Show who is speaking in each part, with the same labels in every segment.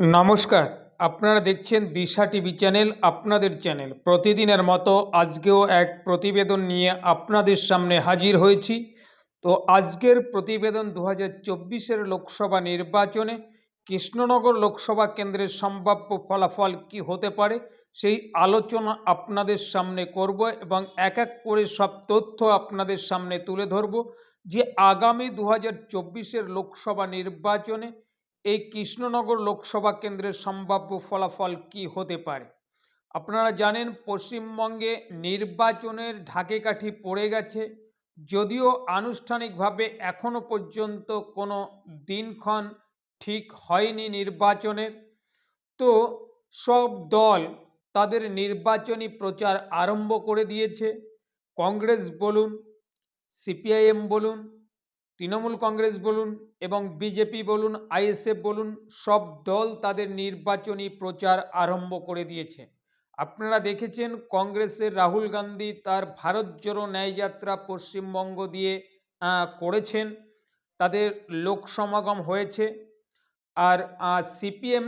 Speaker 1: নমস্কার, আপনারা দেখছেন দিশা টিভি চ্যানেল, আপনাদের চ্যানেল। প্রতিদিনের মতো আজকেও এক প্রতিবেদন নিয়ে আপনাদের সামনে হাজির হয়েছি। তো আজকের প্রতিবেদন দু হাজার লোকসভা নির্বাচনে কৃষ্ণনগর লোকসভা কেন্দ্রের সম্ভাব্য ফলাফল কি হতে পারে, সেই আলোচনা আপনাদের সামনে করব এবং এক এক করে সব তথ্য আপনাদের সামনে তুলে ধরব যে আগামী দু হাজার লোকসভা নির্বাচনে এই কৃষ্ণনগর লোকসভা কেন্দ্রের সম্ভাব্য ফলাফল কি হতে পারে? আপনারা জানেন পশ্চিমবঙ্গে নির্বাচনের ঢাকে কাঠি পড়ে গেছে। যদিও আনুষ্ঠানিকভাবে এখনও পর্যন্ত কোনো দিনক্ষণ ঠিক হয়নি নির্বাচনের। তো সব দল তাদের নির্বাচনী প্রচার আরম্ভ করে দিয়েছে। কংগ্রেস বলুন, সিপিআইএম বলুন তৃণমূল কংগ্রেস বলুন এবং বিজেপি বলুন, আইএসএফ বলুন, সব দল তাদের নির্বাচনী প্রচার আরম্ভ করে দিয়েছে। আপনারা দেখেছেন কংগ্রেসের রাহুল গান্ধী তার ভারত জোড়ো ন্যায়যাত্রা পশ্চিমবঙ্গ দিয়ে করেছেন। তাদের লোক সমাগম হয়েছে। আর সিপিএম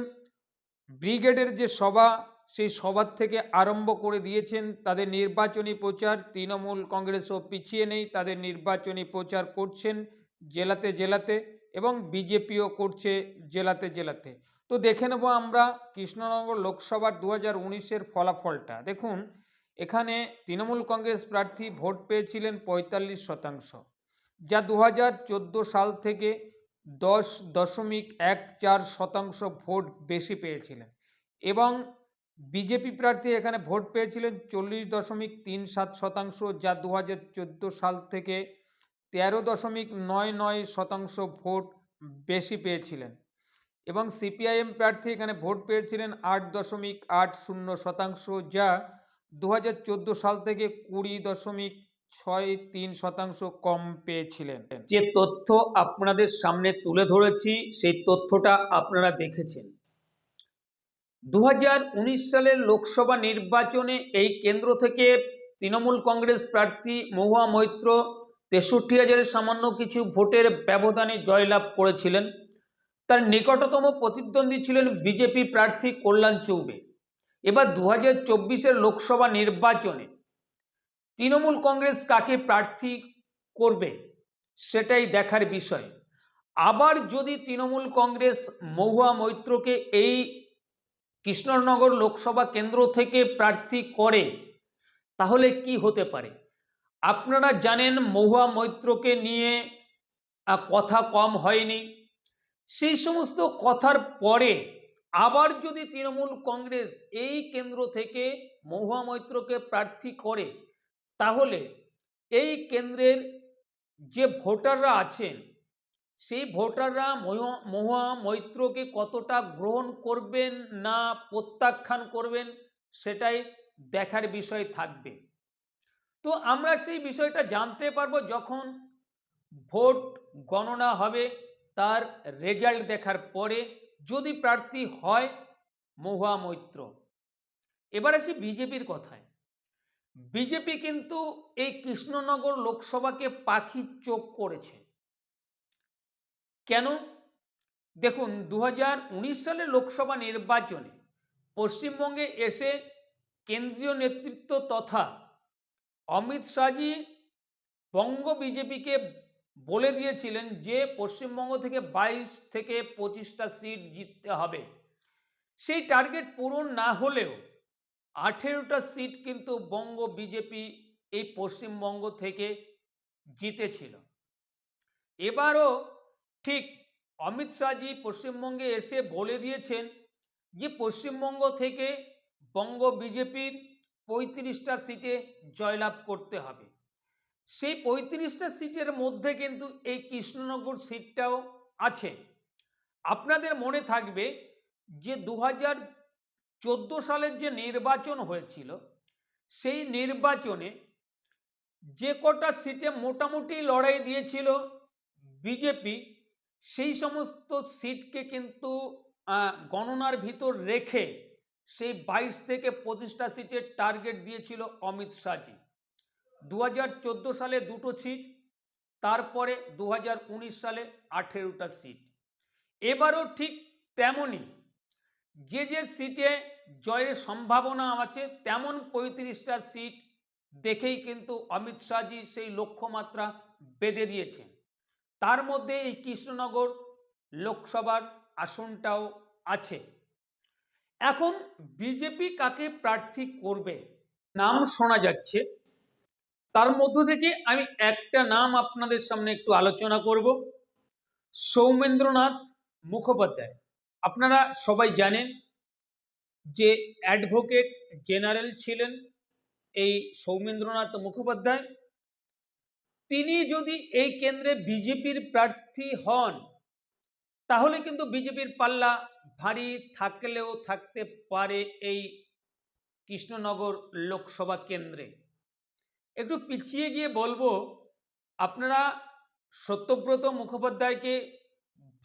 Speaker 1: ব্রিগেডের যে সভা, সেই সভার থেকে আরম্ভ করে দিয়েছেন। তাদের নির্বাচনী প্রচার, তৃণমূল কংগ্রেসও পিছিয়ে নেই, তাদের নির্বাচনী প্রচার করছেন। জেলাতে জেলাতে এবং বিজেপিও করছে জেলাতে জেলাতে। তো দেখে নেব আমরা কৃষ্ণনগর লোকসভার দু হাজার উনিশের ফলাফলটা। দেখুন, এখানে তৃণমূল কংগ্রেস প্রার্থী ভোট পেয়েছিলেন পঁয়তাল্লিশ শতাংশ, যা দু হাজার চোদ্দ সাল থেকে দশ দশমিক এক চার শতাংশ ভোট বেশি পেয়েছিলেন এবং বিজেপি প্রার্থী এখানে ভোট পেয়েছিলেন চল্লিশ দশমিক তিন সাত শতাংশ, যা দু হাজার চোদ্দ সাল থেকে তেরো দশমিক নয় নয় শতাংশ ভোট বেশি পেয়েছিলেন এবং সিপিআইএম প্রার্থী এখানে ভোট পেয়েছিলেন আট দশমিক আট শূন্য শতাংশ, যা দু হাজার চোদ্দ সাল থেকে কুড়ি দশমিক ছয় তিন শতাংশ কম পেয়েছিলেন। যে তথ্য আপনাদের সামনে তুলে ধরেছি, সেই তথ্যটা আপনারা দেখেছেন। দু হাজার উনিশ সালের লোকসভা নির্বাচনে এই কেন্দ্র থেকে তৃণমূল কংগ্রেস প্রার্থী মহুয়া মৈত্র তেষট্টি হাজারের সামান্য কিছু ভোটের ব্যবধানে জয়লাভ করেছিলেন। তার নিকটতম প্রতিদ্বন্দ্বী ছিলেন বিজেপি প্রার্থী কল্যাণ চৌবে। এবার দু হাজার লোকসভা নির্বাচনে তৃণমূল কংগ্রেস কাকে প্রার্থী করবে সেটাই দেখার বিষয়। আবার যদি তৃণমূল কংগ্রেস মহুয়া মৈত্রকে এই কৃষ্ণনগর লোকসভা কেন্দ্র থেকে প্রার্থী করে, তাহলে কি হতে পারে? আপনারা জানেন মহুয়া মৈত্রকে নিয়ে কথা কম হয়নি। সেই সমস্ত কথার পরে আবার যদি তৃণমূল কংগ্রেস এই কেন্দ্র থেকে মহুয়া মৈত্রকে প্রার্থী করে, তাহলে এই কেন্দ্রের যে ভোটাররা আছেন, সেই ভোটাররা মহুয়া মৈত্রকে কতটা গ্রহণ করবেন না প্রত্যাখ্যান করবেন, সেটাই দেখার বিষয় থাকবে। তো আমরা সেই বিষয়টা জানতে পারব যখন ভোট গণনা হবে, তার রেজাল্ট দেখার পরে যদি প্রার্থী হয় মহুয়া মৈত্র এবার আসি বিজেপির কথায়। বিজেপি কিন্তু এই কৃষ্ণনগর লোকসভাকে পাখির চোখ করেছে। কেন? দেখুন দু সালের লোকসভা নির্বাচনে পশ্চিমবঙ্গে এসে কেন্দ্রীয় নেতৃত্ব তথা অমিত শাহজি বঙ্গ বিজেপিকে বলে দিয়েছিলেন যে পশ্চিমবঙ্গ থেকে বাইশ থেকে পঁচিশটা সিট জিততে হবে। সেই টার্গেট পূরণ না হলেও আঠেরোটা সিট কিন্তু বঙ্গ বিজেপি এই পশ্চিমবঙ্গ থেকে জিতেছিল। এবারও ঠিক অমিত শাহজি পশ্চিমবঙ্গে এসে বলে দিয়েছেন যে পশ্চিমবঙ্গ থেকে বঙ্গ বিজেপির পঁয়ত্রিশটা সিটে জয়লাভ করতে হবে। সেই পঁয়ত্রিশটা সিটের মধ্যে কিন্তু এই কৃষ্ণনগর সিটটাও আছে। আপনাদের মনে থাকবে যে দু হাজার চোদ্দ সালের যে নির্বাচন হয়েছিল, সেই নির্বাচনে যে কটা সিটে মোটামুটি লড়াই দিয়েছিল বিজেপি, সেই সমস্ত সিটকে কিন্তু গণনার ভিতর রেখে সেই বাইশ থেকে পঁচিশটা সিটের টার্গেট দিয়েছিল অমিত শাহজি। দু হাজার চোদ্দ সালে দুটো সিট, তারপরে দু হাজার উনিশ সালে আঠেরোটা সিট। এবারও ঠিক তেমনই, যে যে সিটে জয়ের সম্ভাবনা আছে, তেমন পঁয়ত্রিশটা সিট দেখেই কিন্তু অমিত শাহজি সেই লক্ষ্যমাত্রা বেঁধে দিয়েছেন। তার মধ্যে এই কৃষ্ণনগর লোকসভার আসনটাও আছে। এখন বিজেপি কাকে প্রার্থী করবে? নাম শোনা যাচ্ছে। তার মধ্য থেকে আমি একটা নাম আপনাদের সামনে একটু আলোচনা করব। সৌমেন্দ্রনাথ মুখোপাধ্যায়। আপনারা সবাই জানেন যে অ্যাডভোকেট জেনারেল ছিলেন এই সৌমেন্দ্রনাথ মুখোপাধ্যায়। তিনি যদি এই কেন্দ্রে বিজেপির প্রার্থী হন তাহলে কিন্তু বিজেপির পাল্লা ভারী থাকলেও থাকতে পারে এই কৃষ্ণনগর লোকসভা কেন্দ্রে। একটু পিছিয়ে গিয়ে বলব, আপনারা সত্যব্রত মুখোপাধ্যায়কে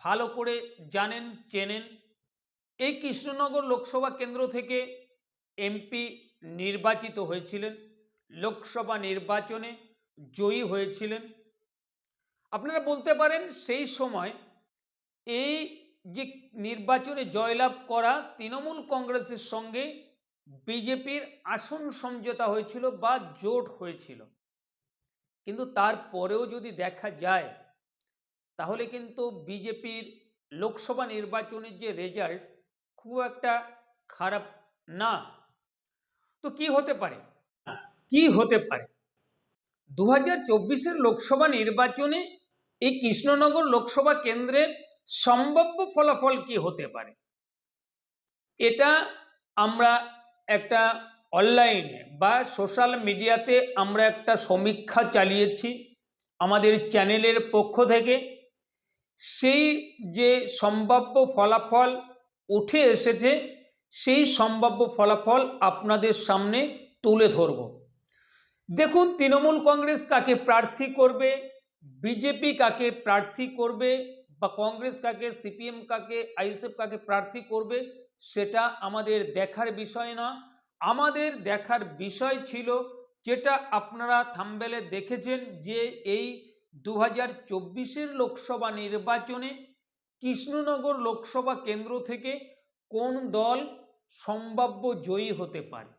Speaker 1: ভালো করে জানেন, চেনেন। এই কৃষ্ণনগর লোকসভা কেন্দ্র থেকে এমপি নির্বাচিত হয়েছিলেন, লোকসভা নির্বাচনে জয়ী হয়েছিলেন। আপনারা বলতে পারেন সেই সময় এই যে নির্বাচনে জয়লাভ করা তৃণমূল কংগ্রেসের সঙ্গে বিজেপির আসন সমঝোতা হয়েছিল বা জোট হয়েছিল। কিন্তু তারপরেও যদি দেখা যায়, তাহলে কিন্তু বিজেপির লোকসভা নির্বাচনের যে রেজাল্ট খুব একটা খারাপ না। তো কি হতে পারে? কি হতে পারে? দু হাজার লোকসভা নির্বাচনে এই কৃষ্ণনগর লোকসভা কেন্দ্রের সম্ভাব্য ফলাফল কি হতে পারে? এটা আমরা একটা অনলাইনে বা সোশ্যাল মিডিয়াতে আমরা একটা সমীক্ষা চালিয়েছি আমাদের চ্যানেলের পক্ষ থেকে। সেই যে সম্ভাব্য ফলাফল উঠে এসেছে, সেই সম্ভাব্য ফলাফল আপনাদের সামনে তুলে ধরব। দেখুন, তৃণমূল কংগ্রেস কাকে প্রার্থী করবে, বিজেপি কাকে প্রার্থী করবে বা কংগ্রেস কাকে, সিপিএম কাকে, আইএসএফ কাকে প্রার্থী করবে, সেটা আমাদের দেখার বিষয় না। আমাদের দেখার বিষয় ছিল যেটা আপনারা থাম্বেলে দেখেছেন যে এই দু হাজার লোকসভা নির্বাচনে কৃষ্ণনগর লোকসভা কেন্দ্র থেকে কোন দল সম্ভাব্য জয়ী হতে পারে?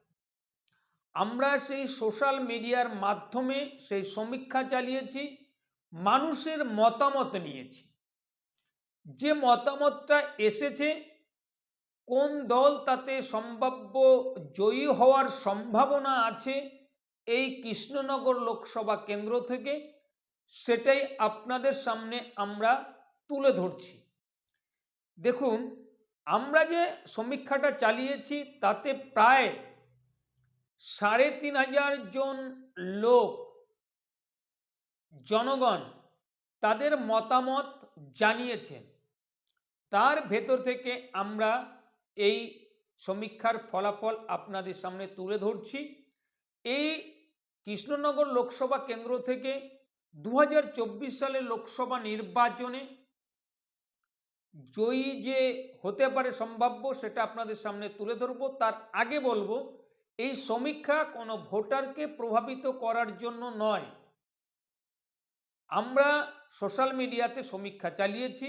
Speaker 1: আমরা সেই সোশ্যাল মিডিয়ার মাধ্যমে সেই সমীক্ষা চালিয়েছি, মানুষের মতামত নিয়েছি। যে মতামতটা এসেছে, কোন দল তাতে সম্ভাব্য জয়ী হওয়ার সম্ভাবনা আছে এই কৃষ্ণনগর লোকসভা কেন্দ্র থেকে, সেটাই আপনাদের সামনে আমরা তুলে ধরছি। দেখুন, আমরা যে সমীক্ষাটা চালিয়েছি, তাতে প্রায় সাড়ে তিন হাজার জন লোক, জনগণ তাদের মতামত জানিয়েছেন। তার ভেতর থেকে আমরা এই সমীক্ষার ফলাফল আপনাদের সামনে তুলে ধরছি। এই কৃষ্ণনগর লোকসভা কেন্দ্র থেকে দু সালের লোকসভা নির্বাচনে জয়ী যে হতে পারে সম্ভাব্য সেটা আপনাদের সামনে তুলে ধরবো। তার আগে বলব, এই সমীক্ষা কোনো ভোটারকে প্রভাবিত করার জন্য নয়। আমরা সোশ্যাল মিডিয়াতে সমীক্ষা চালিয়েছি।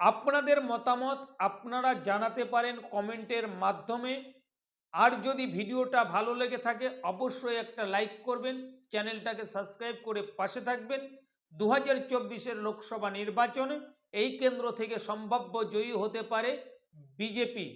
Speaker 1: আপনাদের মতামত আপনারা জানাতে পারেন কমেন্টের মাধ্যমে। আর যদি ভিডিওটা ভালো লেগে থাকে, অবশ্যই একটা লাইক করবেন, চ্যানেলটাকে সাবস্ক্রাইব করে পাশে থাকবেন। দু হাজার লোকসভা নির্বাচনে এই কেন্দ্র থেকে সম্ভাব্য জয়ী হতে পারে বিজেপি।